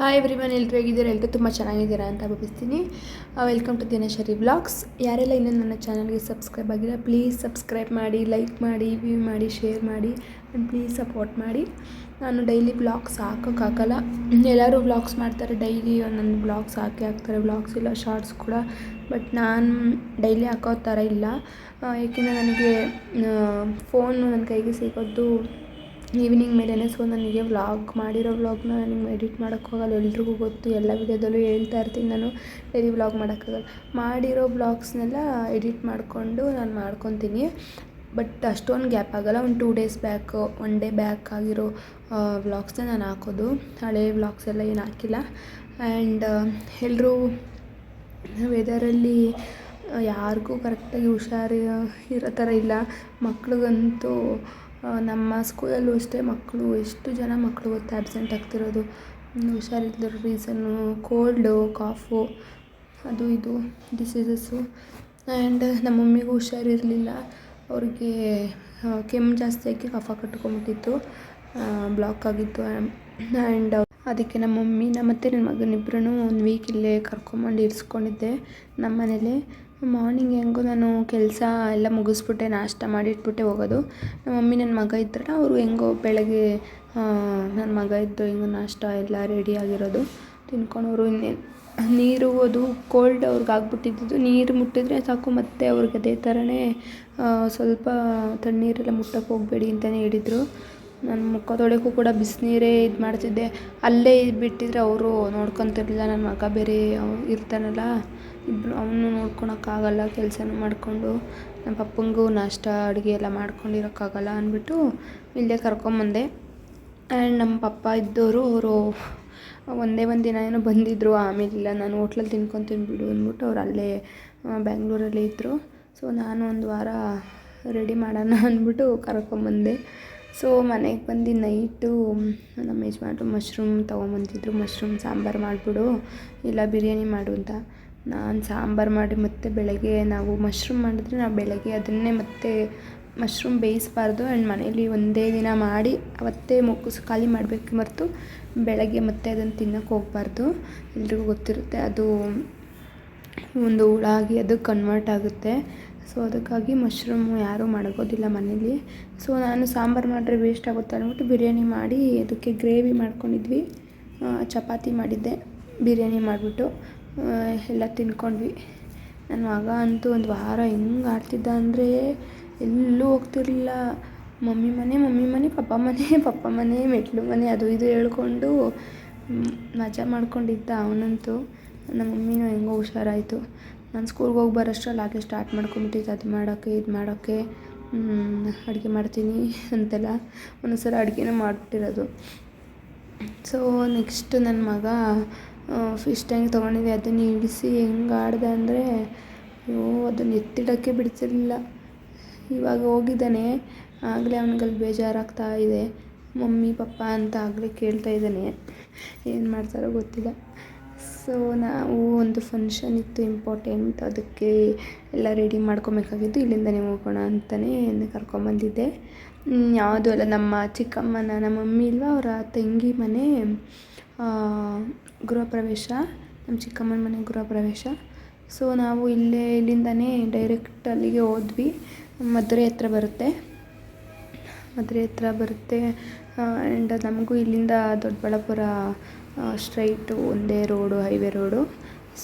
Hi every Mann ಎಲ್ಲರೂ ಹೇಗಿದ್ದೀರಾ? ಎಲ್ಲರೂ ತುಂಬ ಚೆನ್ನಾಗಿದ್ದೀರಾ ಅಂತ ಭಾವಿಸ್ತೀನಿ. ವೆಲ್ಕಮ್ ಟು ದಿನೇಶ್ವರಿ ಬ್ಲಾಗ್ಸ್ ಯಾರೆಲ್ಲ ಇನ್ನೂ ನನ್ನ ಚಾನಲ್ಗೆ ಸಬ್ಸ್ಕ್ರೈಬ್ ಆಗಿಲ್ಲ ಪ್ಲೀಸ್ ಸಬ್ಸ್ಕ್ರೈಬ್ ಮಾಡಿ ಲೈಕ್ ಮಾಡಿ ವ್ಯೂ ಮಾಡಿ ಶೇರ್ ಮಾಡಿ ಆ್ಯಂಡ್ ಪ್ಲೀಸ್ ಸಪೋರ್ಟ್ ಮಾಡಿ. ನಾನು ಡೈಲಿ ಬ್ಲಾಗ್ಸ್ ಹಾಕೋಕ್ಕಾಗಲ್ಲ ಎಲ್ಲರೂ ಬ್ಲಾಗ್ಸ್ ಮಾಡ್ತಾರೆ ಡೈಲಿ ಒಂದೊಂದು ಬ್ಲಾಗ್ಸ್ ಹಾಕಿ ಹಾಕ್ತಾರೆ. ಬ್ಲಾಗ್ಸ್ ಇಲ್ಲ ಶಾರ್ಟ್ಸ್ ಕೂಡ. ಬಟ್ ನಾನು ಡೈಲಿ ಹಾಕೋ ಥರ ಇಲ್ಲ. ಏಕೆಂದರೆ ನನಗೆ ಫೋನು ನನ್ನ ಕೈಗೆ ಸಿಗೋದು ಈವ್ನಿಂಗ್ ಮೇಲೇ ಸೊ ನನಗೆ ವ್ಲಾಗ್ ಮಾಡಿರೋ ವ್ಲಾಗ್ನ ನನಗೆ ಎಡಿಟ್ ಮಾಡೋಕ್ಕೆ ಹೋಗಲ್ಲ, ಎಲ್ರಿಗೂ ಗೊತ್ತು, ಎಲ್ಲ ವಿಡಿಯೋದಲ್ಲೂ ಹೇಳ್ತಾ ಇರ್ತೀನಿ ನಾನು ಡೈಲಿ ವ್ಲಾಗ್ ಮಾಡೋಕ್ಕಾಗಲ್ಲ ಮಾಡಿರೋ ವ್ಲಾಗ್ಸ್ನೆಲ್ಲ ಎಡಿಟ್ ಮಾಡಿಕೊಂಡು ನಾನು ಮಾಡ್ಕೊತೀನಿ. ಬಟ್ ಅಷ್ಟೊಂದು ಗ್ಯಾಪ್ ಆಗೋಲ್ಲ, ಒಂದು two days back one day back ಆಗಿರೋ ವ್ಲಾಗ್ಸ್ನ ನಾನು ಹಾಕೋದು. ಹಳೆ ವ್ಲಾಗ್ಸ್ ಎಲ್ಲ ಏನು ಹಾಕಿಲ್ಲ. ಆ್ಯಂಡ್ ಎಲ್ಲರೂ ವೆದರಲ್ಲಿ ಯಾರಿಗೂ ಕರೆಕ್ಟಾಗಿ ಹುಷಾರು ಇರೋ ಥರ ಇಲ್ಲ. ಮಕ್ಳಿಗಂತೂ ನಮ್ಮ ಸ್ಕೂಲಲ್ಲೂ ಅಷ್ಟೇ ಮಕ್ಕಳು ಎಷ್ಟು ಜನ ಮಕ್ಕಳು ಗೊತ್ತಾ ಆ್ಯಬ್ಸೆಂಟ್ ಆಗ್ತಿರೋದು? ಹ್ಮ್, ಹುಷಾರಿಲ್ಲದಿರೋ ರೀಸನ್ನು ಕೋಲ್ಡು ಕಾಫು ಅದು ಇದು ಡಿಸೀಸಸ್ಸು ಆ್ಯಂಡ್ ನಮ್ಮ ಮಮ್ಮಿಗೂ ಹುಷಾರಿರಲಿಲ್ಲ. ಅವ್ರಿಗೆ ಕೆಮ್ಮು ಜಾಸ್ತಿ ಆಗಿ ಕಫ ಕಟ್ಕೊಂಬಿಟ್ಟಿತ್ತು. ಬ್ಲಾಕ್ ಆಗಿತ್ತು. ಆ್ಯಂಡ್ ಅದಕ್ಕೆ ನಮ್ಮ ಮಮ್ಮಿನ ಮತ್ತು ನನ್ನ ಮಗನಿಬ್ಬರೂ ಒಂದು ವೀಕ್ ಇಲ್ಲೇ ಕರ್ಕೊಂಬಂದು ಇರಿಸ್ಕೊಂಡಿದ್ದೆ ನಮ್ಮ ಮನೇಲಿ ಮಾರ್ನಿಂಗ್ ಹೆಂಗೋ ನಾನು ಕೆಲಸ ಎಲ್ಲ ಮುಗಿಸ್ಬಿಟ್ಟೆ, ನಾಷ್ಟ ಮಾಡಿಟ್ಬಿಟ್ಟೆ ಹೋಗೋದು. ನಮ್ಮ ಮಮ್ಮಿ ನನ್ನ ಮಗ ಇದ್ರಲ್ಲ, ಅವರು ಹೆಂಗೋ ಬೆಳಗ್ಗೆ ನನ್ನ ಮಗ ಇದ್ದು ಹೆಂಗೋ ನಾಷ್ಟ ಎಲ್ಲ ರೆಡಿ ಆಗಿರೋದು. ಅವರು ಇನ್ನೇನು ನೀರು, ಅದು ಕೋಲ್ಡ್ ಅವ್ರಿಗೆ ಆಗ್ಬಿಟ್ಟಿದ್ದು. ನೀರು ಮುಟ್ಟಿದ್ರೆ ಸಾಕು, ಮತ್ತೆ ಅವ್ರಿಗೆ ಅದೇ ಥರನೇ ಸ್ವಲ್ಪ ತಣ್ಣೀರೆಲ್ಲ ಮುಟ್ಟಕ್ಕೆ ಹೋಗಬೇಡಿ ಅಂತಲೇ ಹೇಳಿದರು. ನನ್ನ ಮುಖ ತೊಳೆಯೋಕ್ಕೂ ಕೂಡ ಬಿಸಿನೀರೇ ಇದು ಮಾಡ್ತಿದ್ದೆ. ಅಲ್ಲೇ ಬಿಟ್ಟಿದ್ರೆ ಅವರು ನೋಡ್ಕೊತಿರ್ಲಿಲ್ಲ, ನನ್ನ ಮಗ ಬೇರೆ ಇರ್ತಾನಲ್ಲ. ಇಬ್ಬರು ಅವನು ನೋಡ್ಕೊಳಕ್ಕಾಗಲ್ಲ, ಕೆಲಸನೂ ಮಾಡಿಕೊಂಡು ನಮ್ಮ ಪಪ್ಪಂಗೂ ನಾಷ್ಟ, ಅಡುಗೆ ಎಲ್ಲ ಮಾಡ್ಕೊಂಡಿರೋಕ್ಕಾಗಲ್ಲ ಅಂದ್ಬಿಟ್ಟು ಇಲ್ಲೇ ಕರ್ಕೊಂಬಂದೆ. ಆ್ಯಂಡ್ ನಮ್ಮ ಪಪ್ಪ ಇದ್ದವರು ಅವರು ಒಂದೇ ಒಂದು ದಿನ ಏನೋ ಬಂದಿದ್ದರು ಆಮೇಲೆ ಇಲ್ಲ, ನಾನು ಹೋಟ್ಲಲ್ಲಿ ತಿನ್ಕೊಂಡು ಬಿಡು ಅಂದ್ಬಿಟ್ಟು ಅವ್ರು ಅಲ್ಲೇ ಬ್ಯಾಂಗ್ಳೂರಲ್ಲೇ ಇದ್ದರು ಸೊ ನಾನು ಒಂದು ವಾರ ರೆಡಿ ಮಾಡೋಣ ಅಂದ್ಬಿಟ್ಟು ಕರ್ಕೊಂಬಂದೆ. ಸೊ ಮನೆಗೆ ಬಂದು ನೈಟು ನಮ್ಮ ಯಜಮಾನ್ರು ಮಶ್ರೂಮ್ ತೊಗೊಂಬಂದಿದ್ರು, ಮಶ್ರೂಮ್ ಸಾಂಬಾರು ಮಾಡಿಬಿಡು, ಇಲ್ಲ ಬಿರಿಯಾನಿ ಮಾಡು ಅಂತ. ನಾನು ಸಾಂಬಾರು ಮಾಡಿ ಮತ್ತೆ ಬೆಳಗ್ಗೆ ನಾವು ಮಶ್ರೂಮ್ ಮಾಡಿದ್ರೆ ನಾವು ಬೆಳಗ್ಗೆ ಅದನ್ನೇ ಮತ್ತೆ ಮಶ್ರೂಮ್ ಬೇಯಿಸಬಾರ್ದು ಆ್ಯಂಡ್ ಮನೇಲಿ ಒಂದೇ ದಿನ ಮಾಡಿ ಅವತ್ತೇ ಮುಗಿಸ್ ಖಾಲಿ ಮಾಡಬೇಕು ಹೊರ್ತು ಬೆಳಗ್ಗೆ ಮತ್ತೆ ಅದನ್ನು ತಿನ್ನೋಕೆ ಹೋಗಬಾರ್ದು. ಎಲ್ರಿಗೂ ಗೊತ್ತಿರುತ್ತೆ ಅದು ಒಂದು ಹುಳ ಆಗಿ ಅದು ಕನ್ವರ್ಟ್ ಆಗುತ್ತೆ. ಸೊ ಅದಕ್ಕಾಗಿ ಮಶ್ರೂಮು ಯಾರೂ ಮಡಗೋದಿಲ್ಲ ಮನೇಲಿ. ಸೊ ನಾನು ಸಾಂಬಾರು ಮಾಡಿದ್ರೆ ವೇಸ್ಟ್ ಆಗುತ್ತೆ ಅಂದ್ಬಿಟ್ಟು ಬಿರಿಯಾನಿ ಮಾಡಿ ಅದಕ್ಕೆ ಗ್ರೇವಿ ಮಾಡ್ಕೊಂಡಿದ್ವಿ. ಚಪಾತಿ ಮಾಡಿದ್ದೆ. ಬಿರಿಯಾನಿ ಮಾಡಿಬಿಟ್ಟು. ಎಲ್ಲ ತಿನ್ಕೊಂಡ್ವಿ. ನನ್ನ ಮಗ ಅಂತೂ ಒಂದು ವಾರ ಹೆಂಗೆ ಆಡ್ತಿದ್ದ ಅಂದರೆ ಎಲ್ಲೂ ಹೋಗ್ತಿರ್ಲಿಲ್ಲ. ಮಮ್ಮಿ ಮನೆ ಮಮ್ಮಿ ಮನೆ, ಪಪ್ಪ ಮನೆ ಪಪ್ಪ ಮನೆ, ಮೆಟ್ಲು ಮನೆ, ಅದು ಇದು ಹೇಳ್ಕೊಂಡು ಮಜಾ ಮಾಡ್ಕೊಂಡಿದ್ದ ಅವನಂತೂ. ನಮ್ಮ ಮಮ್ಮಿನೂ ಹೆಂಗೋ ಹುಷಾರಾಯಿತು. ನಾನು ಸ್ಕೂಲ್ಗೆ ಹೋಗಿ ಬರೋಷ್ಟ್ರಲ್ಲಿ ಹಾಗೆ ಸ್ಟಾರ್ಟ್ ಮಾಡ್ಕೊಂಬಿಟ್ಟಿದ್ದು ಅದು ಮಾಡೋಕ್ಕೆ ಇದು ಮಾಡೋಕ್ಕೆ ಅಡುಗೆ ಮಾಡ್ತೀನಿ ಅಂತೆಲ್ಲ ಒಂದೊಂದ್ಸಲ ಅಡುಗೆನೇ ಮಾಡಿಬಿಟ್ಟಿರೋದು. ಸೊ ನೆಕ್ಸ್ಟ್ ನನ್ನ ಮಗ ಫಿಶ್ ಟ್ಯಾಂಕ್ ತೊಗೊಂಡಿದ್ದೆ. ಅದನ್ನು ಇಳಿಸಿ ಹೆಂಗೆ ಆಡಿದೆ ಅಂದರೆ, ಅಯ್ಯೋ, ಅದನ್ನು ಎತ್ತಿಡೋಕ್ಕೆ ಬಿಡ್ತಿರ್ಲಿಲ್ಲ. ಇವಾಗ ಹೋಗಿದ್ದಾನೆ. ಆಗಲೇ ಅವನಿಗಲ್ಲಿ ಬೇಜಾರಾಗ್ತಾ ಇದೆ. ಮಮ್ಮಿ, ಪಪ್ಪ ಅಂತ ಆಗಲೇ ಕೇಳ್ತಾ ಇದ್ದಾನೆ. ಏನು ಮಾಡ್ತಾರೋ ಗೊತ್ತಿಲ್ಲ. ಸೊ ನಾವು ಒಂದು ಫಂಕ್ಷನ್ ಇತ್ತು ಇಂಪಾರ್ಟೆಂಟ್ ಅದಕ್ಕೆ ಎಲ್ಲ ರೆಡಿ ಮಾಡ್ಕೊಬೇಕಾಗಿತ್ತು. ಇಲ್ಲಿಂದನೇ ಹೋಗೋಣ ಅಂತಲೇ ಕರ್ಕೊಂಬಂದಿದ್ದೆ. ಯಾವುದೂ ಅಲ್ಲ, ನಮ್ಮ ಚಿಕ್ಕಮ್ಮನ, ನಮ್ಮ ಮಮ್ಮಿ ಇಲ್ವಾ? ಅವರ ತಂಗಿ ಮನೆ. ಗೃಹ ಪ್ರವೇಶ ನಮ್ಮ ಚಿಕ್ಕಮ್ಮನ ಮನೆ ಗೃಹ ಪ್ರವೇಶ ಸೊ ನಾವು ಇಲ್ಲೇ, ಇಲ್ಲಿಂದನೇ ಡೈರೆಕ್ಟ್ ಅಲ್ಲಿಗೆ ಹೋದ್ವಿ. ಮಧುರೆ ಹತ್ರ ಬರುತ್ತೆ. ಮಧುರೆ ಹತ್ರ ಬರುತ್ತೆ. ಆ್ಯಂಡ್ ನಮಗೂ ಇಲ್ಲಿಂದ ದೊಡ್ಡಬಳ್ಳಾಪುರ ಸ್ಟ್ರೈಟು ಒಂದೇ ರೋಡು ಹೈವೇ ರೋಡು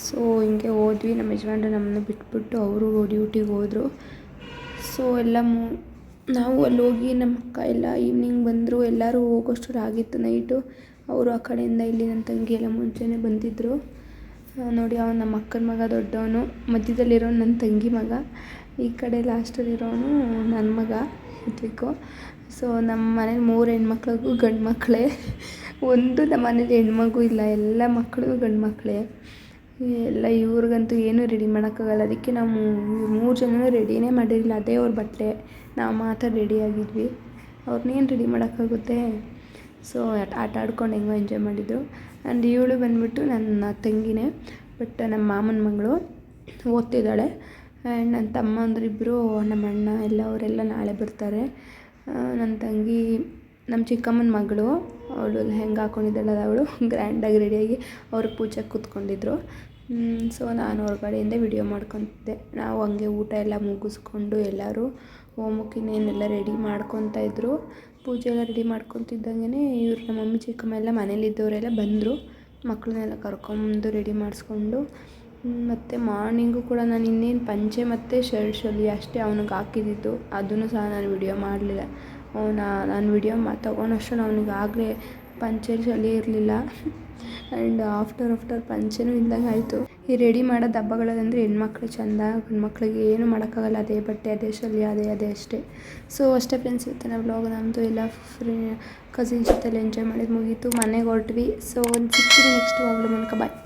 ಸೊ ಹಿಂಗೆ ಹೋದ್ವಿ. ನಮ್ಮ ಯಜಮಾನ್ರು ನಮ್ಮನ್ನು ಬಿಟ್ಬಿಟ್ಟು ಅವರು ಡ್ಯೂಟಿಗೆ ಹೋದರು. ಸೊ ಎಲ್ಲ ಮು, ನಾವು ಅಲ್ಲಿ ಹೋಗಿ ನಮ್ಮ ಅಕ್ಕ ಎಲ್ಲ ಈವ್ನಿಂಗ್ ಬಂದರು. ಎಲ್ಲರೂ ಹೋಗೋಷ್ಟರಲ್ಲಿ ಆಗಿತ್ತು ನೈಟು ಅವರು ಆ ಕಡೆಯಿಂದ ಇಲ್ಲಿ ನನ್ನ ತಂಗಿ ಎಲ್ಲ ಮುಂಚೆನೇ ಬಂದಿದ್ದರು ನೋಡಿ, ಅವನು ನಮ್ಮ ಅಕ್ಕನ ಮಗ ದೊಡ್ಡವನು ಮಧ್ಯದಲ್ಲಿರೋನು ನನ್ನ ತಂಗಿ ಮಗ, ಈ ಕಡೆ ಲಾಸ್ಟಲ್ಲಿರೋನು ನನ್ನ ಮಗ ಋತ್ವಿಕು ಸೊ ನಮ್ಮ ಮನೇಲಿ ಮೂರು ಹೆಣ್ಮಕ್ಳಿಗೂ ಗಂಡು ಮಕ್ಕಳೇ ಒಂದು ನಮ್ಮ ಮನೇಲಿ ಹೆಣ್ಮಗು ಇಲ್ಲ, ಎಲ್ಲ ಮಕ್ಕಳು ಗಂಡು ಮಕ್ಕಳೇ ಎಲ್ಲ ಇವ್ರಿಗಂತೂ ಏನೂ ರೆಡಿ ಮಾಡೋಕ್ಕಾಗಲ್ಲ. ಅದಕ್ಕೆ ನಾವು ಮೂರು ಜನನೂ ರೆಡಿನೇ ಮಾಡಿರಲಿಲ್ಲ. ಅದೇ ಅವ್ರ ಬಟ್ಟೆ ನಾವು ಮಾತ್ರ ರೆಡಿ ಆಗಿದ್ವಿ. ಅವ್ರನ್ನೇನು ರೆಡಿ ಮಾಡೋಕ್ಕಾಗುತ್ತೆ? ಸೊ ಆಟ ಆಡ್ಕೊಂಡು ಹೆಂಗೋ ಎಂಜಾಯ್ ಮಾಡಿದ್ದು ಆ್ಯಂಡ್ ಇವಳು ಬಂದ್ಬಿಟ್ಟು ನನ್ನ ತಂಗಿನೇ ಬಟ್ ನಮ್ಮ ಮಾಮನ ಮಗಳು ಓದ್ತಿದ್ದಾಳೆ. ಆ್ಯಂಡ್ ನನ್ನ ತಮ್ಮ ಅಂದ್ರಿಬ್ಬರು ನಮ್ಮ ಅಣ್ಣ ಎಲ್ಲ ಅವರೆಲ್ಲ ನಾಳೆ ಬರ್ತಾರೆ. ನನ್ನ ತಂಗಿ, ನಮ್ಮ ಚಿಕ್ಕಮ್ಮನ ಮಗಳು, ಅವಳು ಹೆಂಗೆ ಹಾಕೊಂಡಿದ್ದಾಳಲ್ಲ ಅವಳು ಗ್ರ್ಯಾಂಡಾಗಿ ರೆಡಿಯಾಗಿ ಅವರು ಪೂಜೆಗೆ ಕೂತ್ಕೊಂಡಿದ್ರು. ಸೊ ನಾನು ಹೊರಗಡೆಯಿಂದ ವಿಡಿಯೋ ಮಾಡ್ಕೊತಿದ್ದೆ. ನಾವು ಹಂಗೆ ಊಟ ಎಲ್ಲ ಮುಗಿಸ್ಕೊಂಡು ಎಲ್ಲರೂ ಹೋಮಕ್ಕೆ ಇನ್ನೇನೆಲ್ಲ ರೆಡಿ ಮಾಡ್ಕೊತಾ ಇದ್ರು. ಪೂಜೆ ಎಲ್ಲ ರೆಡಿ ಮಾಡ್ಕೊತಿದ್ದಂಗೆ ಇವ್ರು ನಮ್ಮ ಮಮ್ಮಿ ಚಿಕ್ಕಮ್ಮ ಎಲ್ಲ ಮನೇಲಿದ್ದವರೆಲ್ಲ ಬಂದರು. ಮಕ್ಕಳನ್ನೆಲ್ಲ ಕರ್ಕೊಂಬಂದು ರೆಡಿ ಮಾಡಿಸ್ಕೊಂಡು. ಮತ್ತು ಮಾರ್ನಿಂಗು ಕೂಡ ನಾನು ಇನ್ನೇನು ಪಂಚೆ ಮತ್ತು ಶರ್ಟ್ ಶೊಲಿ ಅಷ್ಟೇ ಅವನಿಗೆ ಹಾಕಿದ್ದಿದ್ದು ಅದನ್ನು ಸಹ ನಾನು ವಿಡಿಯೋ ಮಾಡಲಿಲ್ಲ. ಅವನ, ನಾನು ವಿಡಿಯೋ ಮಾ ತೊಗೊಂಡಷ್ಟು ಅವ್ನಿಗೆ ಆಗಲೇ ಪಂಚೆ ಚಳಿ ಇರಲಿಲ್ಲ. ಆ್ಯಂಡ್ ಆಫ್ಟರ್ ಆಫ್ಟರ್ ಪಂಚೆನೂ ಇಲ್ದಂಗೆ ಆಯಿತು. ಈ ರೆಡಿ ಮಾಡೋದು ಹಬ್ಬಗಳಂದ್ರೆ ಹೆಣ್ಮಕ್ಳು ಚಂದ ಗಂಡ್ಮಕ್ಳಿಗೆ ಏನು ಮಾಡೋಕ್ಕಾಗಲ್ಲ. ಅದೇ ಬಟ್ಟೆ, ಅದೇ ಶಲ್ಯ, ಅದೇ ಅದೇ ಅಷ್ಟೇ. ಸೊ ಅಷ್ಟೇ ಫ್ರೆಂಡ್ಸ್ ಇವತ್ತು ನಾವು ಬ್ಲಾಗ್ ನಮ್ಮದು ಎಲ್ಲ ಫ್ರೀ ಕಸಿನ್ಸ್ ಜೊತೆಲಿ ಎಂಜಾಯ್ ಮಾಡಿದ್ದು ಮುಗೀತು. ಮನೆಗೆ ಹೊರಟ್ವಿ. ಸೊ ಒಂದು ಸಿಕ್ತೀನಿ ನೆಕ್ಸ್ಟ್ ವ್ಲಾಗ್ ಮೂಲಕ ಬಾಯ್